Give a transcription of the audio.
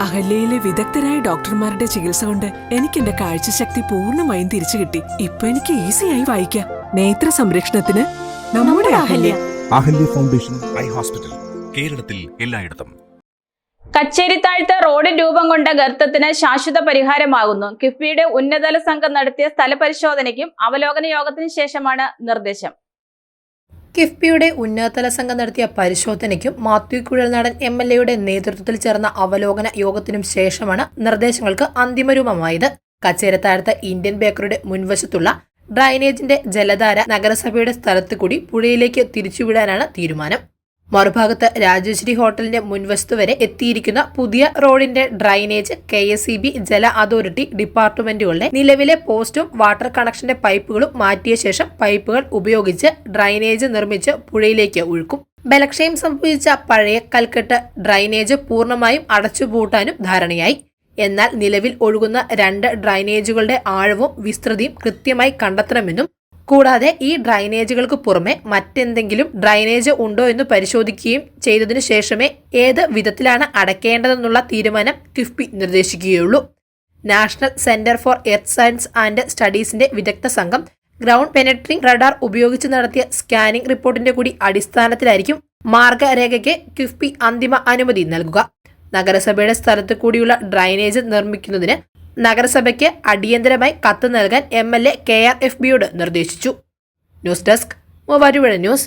അഹല്യയിലെ വിദഗ്ധരായ ഡോക്ടർമാരുടെ ചികിത്സ കൊണ്ട് എനിക്ക് എന്റെ കാഴ്ചശക്തി പൂർണമായും തിരിച്ചു കിട്ടി. ഇപ്പൊ എനിക്ക് ഈസിയായി വായിക്കാം. നേത്ര സംരക്ഷണത്തിന് നമ്മുടെ Ahalia. Ahalia. Foundation eye hospital കേരളത്തിൽ എല്ലായിടത്തും. കച്ചേരിത്താഴ്ത്ത് റോഡ് രൂപം കൊണ്ട ഗർത്തത്തിന് ശാശ്വത പരിഹാരമാകുന്നു. കിഫ്ബിയുടെ ഉന്നതല സംഘം നടത്തിയ സ്ഥലപരിശോധനയ്ക്കും അവലോകന യോഗത്തിനു ശേഷമാണ് നിർദ്ദേശം. കിഫ്ബിയുടെ ഉന്നതതല സംഘം നടത്തിയ പരിശോധനയ്ക്കും മാത്യു കുഴൽനാടൻ എം എൽ എയുടെ നേതൃത്വത്തിൽ ചേർന്ന അവലോകന യോഗത്തിനും ശേഷമാണ് നിർദ്ദേശങ്ങൾക്ക് അന്തിമരൂപമായത്. കച്ചേരത്താഴത്ത് ഇന്ത്യൻ ബേക്കറിയുടെ മുൻവശത്തുള്ള ഡ്രൈനേജിന്റെ ജലധാര നഗരസഭയുടെ സ്ഥലത്ത് കൂടി പുഴയിലേക്ക് തിരിച്ചുവിടാനാണ് തീരുമാനം. മറുഭാഗത്ത് രാജശ്രീ ഹോട്ടലിന്റെ മുൻവശത്ത് വരെ എത്തിയിരിക്കുന്ന പുതിയ റോഡിന്റെ drainage K S E B ജല അതോറിറ്റി ഡിപ്പാർട്ട്മെന്റുകളുടെ നിലവിലെ പോസ്റ്റും വാട്ടർ കണക്ഷന്റെ പൈപ്പുകളും മാറ്റിയ ശേഷം പൈപ്പുകൾ ഉപയോഗിച്ച് ഡ്രൈനേജ് നിർമ്മിച്ച് പുഴയിലേക്ക് ഒഴുക്കും. ബലക്ഷയം സംഭവിച്ച പഴയ കൽക്കെട്ട് ഡ്രൈനേജ് പൂർണമായും അടച്ചുപൂട്ടാനും ധാരണയായി. എന്നാൽ നിലവിൽ ഒഴുകുന്ന രണ്ട് ഡ്രൈനേജുകളുടെ ആഴവും വിസ്തൃതിയും കൃത്യമായി കണ്ടെത്തണമെന്നും കൂടാതെ ഈ ഡ്രൈനേജുകൾക്ക് പുറമെ മറ്റെന്തെങ്കിലും ഡ്രൈനേജ് ഉണ്ടോ എന്ന് പരിശോധിക്കുകയും ചെയ്തതിനു ശേഷമേ ഏത് വിധത്തിലാണ് അടയ്ക്കേണ്ടതെന്നുള്ള തീരുമാനം KIIFB നിർദ്ദേശിക്കുകയുള്ളൂ. National centre for earth science and സ്റ്റഡീസിന്റെ വിദഗ്ധ സംഘം ഗ്രൗണ്ട് പെനട്രിംഗ് റഡാർ ഉപയോഗിച്ച് നടത്തിയ സ്കാനിംഗ് റിപ്പോർട്ടിന്റെ കൂടി അടിസ്ഥാനത്തിലായിരിക്കും മാർഗരേഖയ്ക്ക് കിഫ്ബി അന്തിമ അനുമതി നൽകുക. നഗരസഭയുടെ സ്ഥലത്ത് കൂടിയുള്ള ഡ്രൈനേജ് നിർമ്മിക്കുന്നതിന് നഗരസഭയ്ക്ക് അടിയന്തരമായി കത്ത് നൽകാൻ M L A K R F ബിയോട് നിർദ്ദേശിച്ചു. News desk Muvattupuzha news.